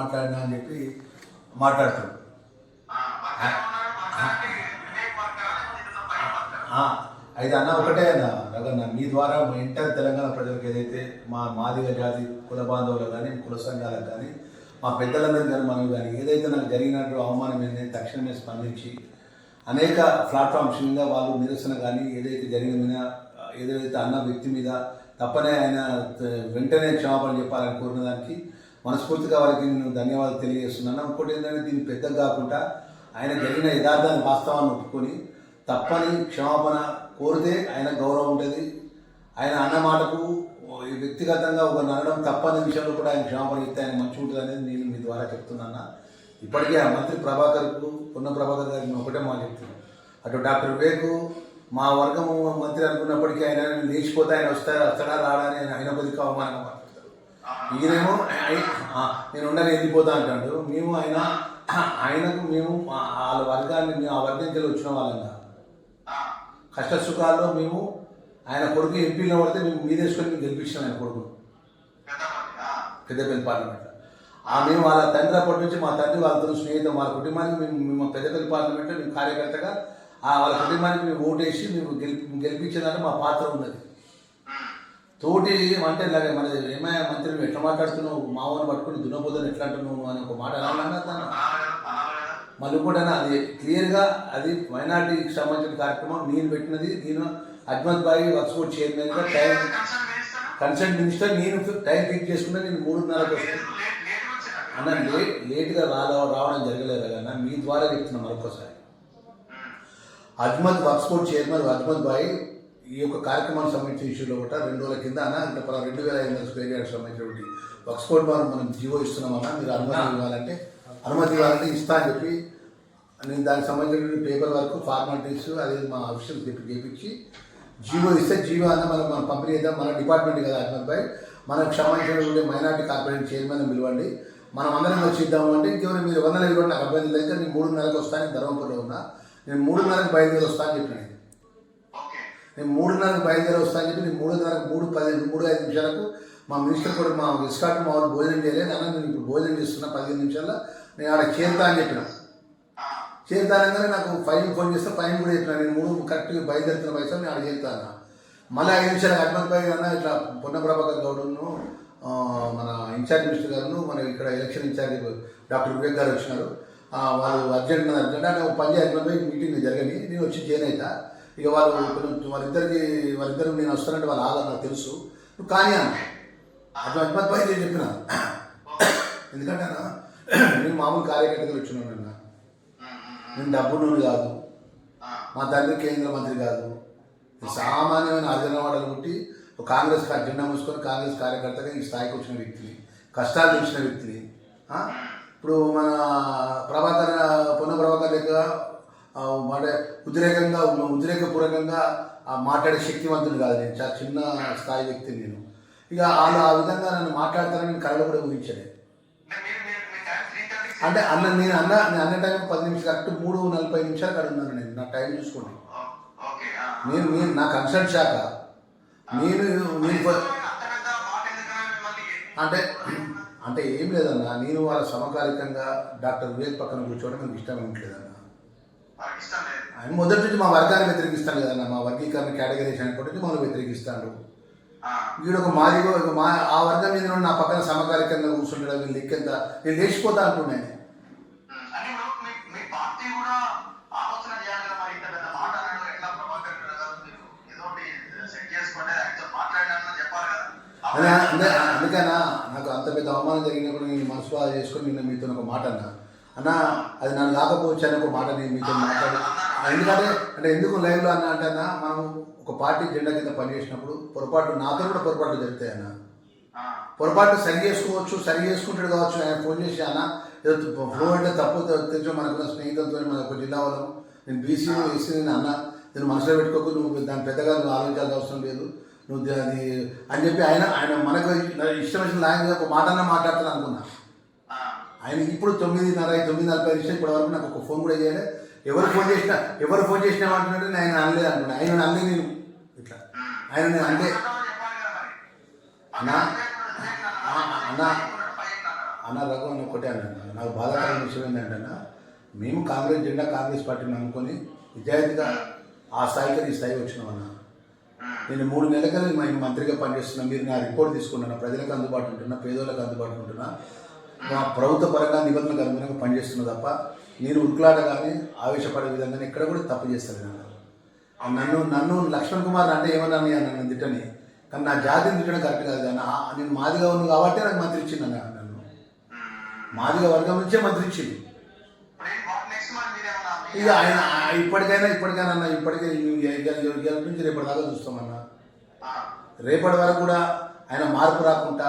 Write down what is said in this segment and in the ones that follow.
మాట్లాడినా అని చెప్పి మాట్లాడుతున్నాడు అయితే అన్న ఒకటే అన్న రగన్న మీ ద్వారా మా ఇంటర్ తెలంగాణ ప్రజలకు ఏదైతే మా మాదిగ జాతి కుల బాంధవులకు కానీ కుల సంఘాలకు కానీ మా పెద్దలందరూ కానీ మనం కానీ ఏదైతే నాకు జరిగినట్టు అవమానం ఏంటంటే తక్షణమే స్పందించి అనేక ప్లాట్ఫామ్స్ మీద వాళ్ళు నిరసన కానీ ఏదైతే జరిగిన ఏదైతే అన్న వ్యక్తి మీద తప్పనే ఆయన వెంటనే క్షమాపణ చెప్పాలని కోరిన దానికి మనస్ఫూర్తిగా వారికి నేను ధన్యవాదాలు తెలియజేస్తున్నాను. ఇంకోటి ఏంటంటే దీన్ని పెద్దగా కాకుండా ఆయన జరిగిన యథార్థాన్ని వాస్తవాన్ని ఒప్పుకొని తప్పని క్షమాపణ కోరితే ఆయన గౌరవం ఉంటుంది. ఆయన అన్న మాటకు ఈ వ్యక్తిగతంగా ఒక నడడం తప్పని విషయంలో కూడా ఆయన క్షమాపణ ఇస్తే ఆయన మంచి ఉంటుంది అనేది నేను మీ ద్వారా చెప్తున్నాను. ఇప్పటికే ఆ మంత్రి ప్రభాకర్కు ఉన్న ప్రభాకర్ గారికి నేను ఒకటే మాట చెప్తున్నాను. అటు డాక్టర్ వివేకు మా వర్గము మంత్రి అనుకున్నప్పటికీ ఆయన లేచిపోతే ఆయన వస్తారా వస్తాడా రాడా అని ఆయన ఆయన కొద్దిగా ఈయనేమో నేను ఉండని వెళ్ళిపోతా అంటాడు. మేము ఆయన ఆయనకు మేము మా- వాళ్ళ వర్గాన్ని మేము ఆ వర్గం కింద. వచ్చిన వాళ్ళంగా కష్ట సుఖాల్లో మేము ఆయన కొడుకు ఎంపీలో పడితే మేము మీదేసుకొని మేము గెలిపించాం ఆయన కొడుకు పెద్దపల్లి పార్లమెంట్. ఆ మేము వాళ్ళ తండ్రి అప్పటి నుంచి మా తండ్రి వాళ్ళతో స్నేహితం వాళ్ళ కుటుంబానికి మేము మేము పెద్దపల్లి పార్లమెంట్లో మేము కార్యకర్తగా ఆ వాళ్ళ కుటుంబానికి మేము ఓటేసి మేము గెలిపి గెలిపించేదానికి మా పాత్ర ఉన్నది. తోటి అంటే ఇలాగ మన ఏమయ్యా మంత్రి నువ్వు ఎట్లా మాట్లాడుతున్నావు? మామూలు పట్టుకుని దున్నపోదని ఎట్లా అంటున్నావు అని ఒక మాట అనాలన్నా తను? మళ్ళీ కూడా అది క్లియర్గా అది మైనార్టీకి సంబంధించిన కార్యక్రమం నేను పెట్టినది నేను అజ్మత్ బాయి వర్క్స్ బోర్డ్ చైర్మన్గా టైం కన్సల్ట్ మినిస్టర్ నేను టైం ఫిక్స్ చేసుకున్నా నేను మూడున్నరకు వస్తాను అన్న లేట్ లేట్గా రాల రావడం జరగలేదు కదా మీ ద్వారా చెప్తున్నా మరొకసారి Azmat works board chairman Azmat Bhai ఈ యొక్క కార్యక్రమానికి సంబంధించిన ఇష్యూలో కూడా రెండు రోజుల కింద అన్న అంటే పలా రెండు వేల ఐదు వందల స్క్వేర్ యార్డ్స్ సంబంధించినటువంటి వర్క్స్ బోర్డ్ ద్వారా మనం జీవో ఇస్తున్నామన్నా మీరు అనుమతి ఇవ్వాలంటే అనుమతి ఇవ్వాలంటే ఇస్తా అని చెప్పి నేను దానికి సంబంధించిన పేపర్ వర్క్ ఫార్మాలిటీస్ అది మా ఆఫీషియల్ చెప్పి చేపించి జీవో ఇస్తే జీవో అన్న మనం మనం పంపిణీ చేద్దాం. మన డిపార్ట్మెంట్ కదా అహ్మద్ భాయ్. మనకు సంబంధించినటువంటి మైనార్టీ కార్పొరేషన్ చైర్మన్ పిలవండి. మనం అందరం వచ్చి ఇద్దాము అంటే ఇంకెవరు మీరు వందల ఇవ్వండి నాకు అభ్యర్థులు అయితే నేను మూడున్నరకు వస్తాను ధర్మపురంలో ఉన్నా. నేను మూడున్నరకు బయలుదేరి వస్తాను చెప్పిన నేను. మూడున్నరకు బయలుదేరి వస్తాను చెప్పి నేను మూడున్నరకు మూడు పది మూడు ఐదు నిమిషాలకు మా మినిస్టర్ కూడా మా ఇస్కాట్ మా వాళ్ళు భోజనం చేయలేదు. అన్న నేను ఇప్పుడు భోజనం చేస్తున్నా పదిహేను నిమిషాల్లో. నేను ఆడ చేరుతా అని చెప్పిన. చేరుతానగానే నాకు ఫైన్ ఫోన్ చేస్తే ఫైన్ కూడా చెప్పిన. నేను మూడు కరెక్ట్గా బయలుదేరుతున్న పైసలు నేను ఆడ చేరుతా అన్న. మళ్ళీ ఐదు నిమిషాలు హనుమంత్ భాయ్ అన్న ఇట్లా పొన్నప్రభాకర్ గౌడ్ను మన ఇన్ఛార్జ్ మినిస్టర్ గారు మన ఇక్కడ ఎలక్షన్ ఇన్ఛార్జ్ డాక్టర్ వివేక్ గారు వచ్చినారు. వాళ్ళు అర్జెంట్ అర్జెంట్ అంటే ఒక పని హనుమంత్ మీటింగ్ జరగని నేను వచ్చి జాయిన్ ఇక వాళ్ళు కొంచెం వాళ్ళిద్దరికి వాళ్ళిద్దరు నేను వస్తానంటే వాళ్ళు ఆగా నాకు తెలుసు. నువ్వు కానీ అన్న. అట్లా హనుమంత్ భాయ్ నేను చెప్పిన. ఎందుకంటే నేను మామూలు కార్యకర్తలు వచ్చినాను అన్న. నేను డబ్బున్నోడు కాదు. మా తండ్రి కేంద్ర మంత్రి కాదు. సామాన్యమైన అర్జనవాడలు పుట్టి ఒక కాంగ్రెస్ కా- జెండా మూసుకొని కాంగ్రెస్ కార్యకర్తగా ఈ స్థాయికి వచ్చిన వ్యక్తిని కష్టాలు చూసిన వ్యక్తిని. ఇప్పుడు మన ప్రభాకర్ పొన్న ప్రభాకర్ లెక్క ఆ, ఉద్రేకంగా ఉద్రేకపూర్వకంగా మాట్లాడే శక్తివంతుడు కాదు నేను. చాలా చిన్న స్థాయి వ్యక్తి నేను. ఇక వాళ్ళు ఆ విధంగా నన్ను మాట్లాడతానని నేను కళలు కూడా ఊహించలేదు. అంటే అన్న నేను అన్న నేను అన్న టైం పది నిమిషాలు కరెక్ట్ మూడు నలభై నిమిషాలు అక్కడ ఉన్నాను నేను. నా టైం చూసుకోండి. నేను నేను నా కన్సల్ట్ శాఖ. నేను నేను అంటే అంటే ఏం లేదన్న నేను వాళ్ళ సమకాలికంగా డాక్టర్ వివేక్ పక్కన కూర్చోవడం నాకు ఇష్టం లేదన్నా. ఆయన మొదటి నుంచి మా వర్గాన్ని వ్యతిరేకిస్తాను కదన్న మా వర్గీకరణ కేటగిరీస్ అనుకుంటే మమ్మల్ని వ్యతిరేకిస్తాడు. వీడు ఒక మాదిగో ఒక మా ఆ వర్గం మీద నా పక్కన సమకాలికంగా కూర్చుంటాడు వీళ్ళు లెక్కెంత నేను లేచిపోతా అంటున్నాను అని ఇప్పుడు మీ మీ పార్టీ కూడా ఆలోచన చేయాలి కదా మరి ఇంత పెద్ద మాట అన్నాడు ఎట్లా ప్రభాకర్ గారు మీరు? ఏదో ఒకటి సెట్ చేసుకోండి యాక్చువల్ మాట్లాడినా చెప్పాలి కదా. అదే అంటే అందుకనా నాకు అంత పెద్ద అవమానం జరిగినప్పుడు నేను మనసు చేసుకొని నిన్న మీతో ఒక మాట అన్నా. అన్న అది నన్ను కాకపోవచ్చు అని ఒక మాట నేను మీతో మాట్లాడి ఎందుకంటే అంటే ఎందుకు లైవ్లో అన్న అంటే అన్న మనం ఒక పార్టీ జెండా కింద పనిచేసినప్పుడు పొరపాటు నాతో కూడా పొరపాట్లు జరుగుతాయి అన్న. పొరపాటు సరి చేసుకోవచ్చు సరి చేసుకుంటాడు కావచ్చు ఆయన ఫోన్ చేసి అన్న ఏదో ఫ్లో అంటే తప్పు తెలుసు మనకున్న స్నేహితులతో మన ఒక జిల్లా వాళ్ళం. నేను బీసీ ఎస్సీ నేను అన్న నేను మనసులో పెట్టుకోకు నువ్వు దాని పెద్దగా నువ్వు ఆలోచించాల్సిన అవసరం లేదు. నువ్వు అది అని చెప్పి ఆయన ఆయన మనకు ఇష్టం వచ్చిన లాంగ్వేజ్ ఒక మాట అన్న మాట్లాడతాను అనుకున్నా. ఆ, ఆయన ఇప్పుడు తొమ్మిదిన్నర తొమ్మిది నలభై నిమిషాలు ఇప్పటి వరకు నాకు ఒక ఫోన్ కూడా చేయలే. ఎవరు ఫోన్ చేసినా ఎవరు ఫోన్ చేసినా అంటున్నాడు నేను ఆయన అనలేదు అనుకున్నా. ఆయన అనలే నేను. ఇట్లా. ఆయన నేను అంటే అన్నా అన్నా అన్న రఘు అని ఒకటే అన్న నాకు బాధాకరమైన విషయం ఏంటంటే మేము కాంగ్రెస్ జెండా కాంగ్రెస్ పార్టీని అనుకొని నిజాయితీగా ఆ స్థాయికి ఈ స్థాయి వచ్చినాం అన్న. నేను మూడు నెలల మేము మంత్రిగా పనిచేస్తున్నా. మీరు నా రిపోర్ట్ తీసుకుంటున్నా. ప్రజలకు అందుబాటు ఉంటున్నా పేదోళ్ళకి అందుబాటు ఉంటున్నా. మా ప్రభుత్వ పరంగా నిబంధనలకు అనుగుణంగా పనిచేస్తున్నా తప్ప నేను ఉరుకులాట కానీ ఆవేశపడే విధంగా ఎక్కడ కూడా తప్పు చేస్తాను నన్ను నన్ను లక్ష్మణ్ కుమార్ అంటే ఏమన్నా నన్ను తిట్టని కానీ నా జాతిని తిట్టడం కరెక్ట్ కాదు కానీ నేను మాదిగా ఉన్నాను కాబట్టి నాకు మంత్రి ఇచ్చింది అన్న నన్ను. మాదిగా వర్గం నుంచే మంత్రి ఇచ్చింది ఇక ఆయన ఇప్పటికైనా ఇప్పటికైనా అన్న ఇప్పటికే నుంచి రేపటి దాకా చూస్తామన్నా రేపటి వరకు కూడా ఆయన మార్పు రాకుండా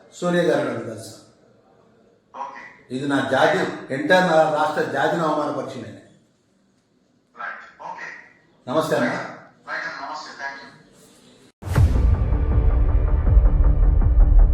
సోనియా గారి ఇది నా జాతి ఎంటైర్ నా రాష్ట్ర జాతిని అవమానపరిచింది నమస్తే అన్న